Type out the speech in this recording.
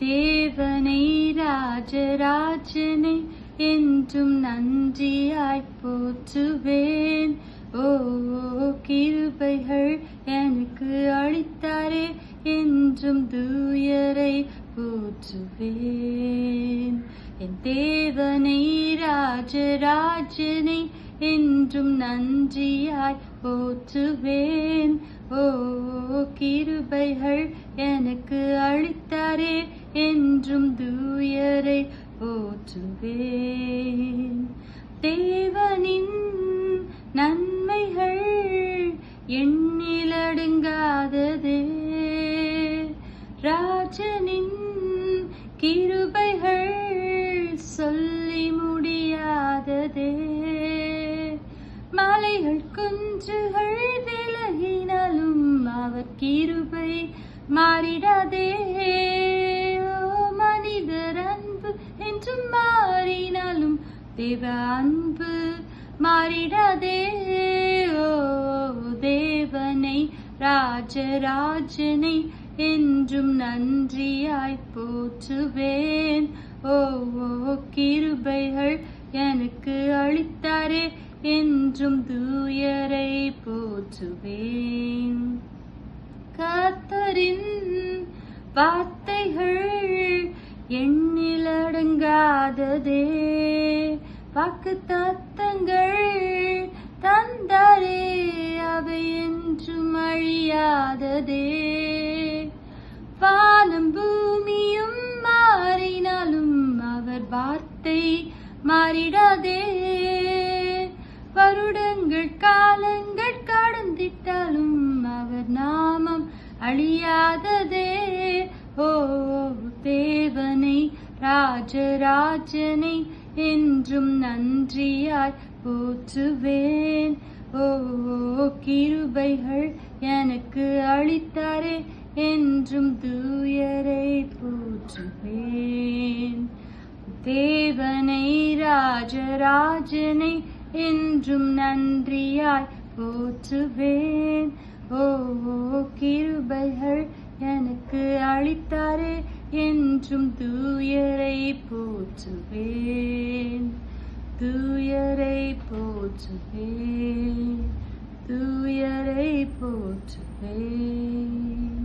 தேவனை ராஜராஜனை என்றும் நன்றியாய் போற்றுவேன். ஓ கிருபைகள் எனக்கு அளித்தாரே என்றும் தூயரை போற்றுவேன். என் தேவனை ராஜராஜனை என்றும் நன்றியாய் போற்றுவேன். ஓ கிருபைகள் எனக்கு அளித்தாரே என்றும் தூயரை போற்றுவேன். தேவனின் நன்மைகள் எண்ணிலடுங்காததே. ராஜனின் கிருபைகள் சொல்லி முடியாததே. மலைகள் குன்றுகள் விலகினாலும் அவர் கிருபை மாறிடாதே. தேவ அன்பு மாறிடாதே. ஓ தேவனை ராஜராஜனை என்றும் நன்றியாய் போற்றுவேன். ஓ கிருபைகள் எனக்கு அளித்தாரே என்றும் தூயரை போற்றுவேன். கர்த்தரின் வார்த்தைகள் எண்ணிலடங்காததே. வாக்கு தத்தங்கள் தந்தாரே அவை என்றும் அழியாததே. வானம் பூமியும் மாறினாலும் அவர் வார்த்தை மாறிடாதே. வருடங்கள் காலங்கள் கடந்திட்டாலும் அவர் நாமம் அழியாததே. ஓ ராஜராஜனை என்றும் நன்றியாய் போற்றுவேன். ஓ கிருபைகள் எனக்கு அளித்தாரே என்றும் தூயரை போற்றுவேன். தேவனை ராஜராஜனை என்றும் நன்றியாய் போற்றுவேன். ஓ கிருபைகள் எனக்கு அளித்தாரே என்றும் தூயரை போற்றுவேன். தூயரை போற்றுவேன். தூயரை போற்றுவேன்.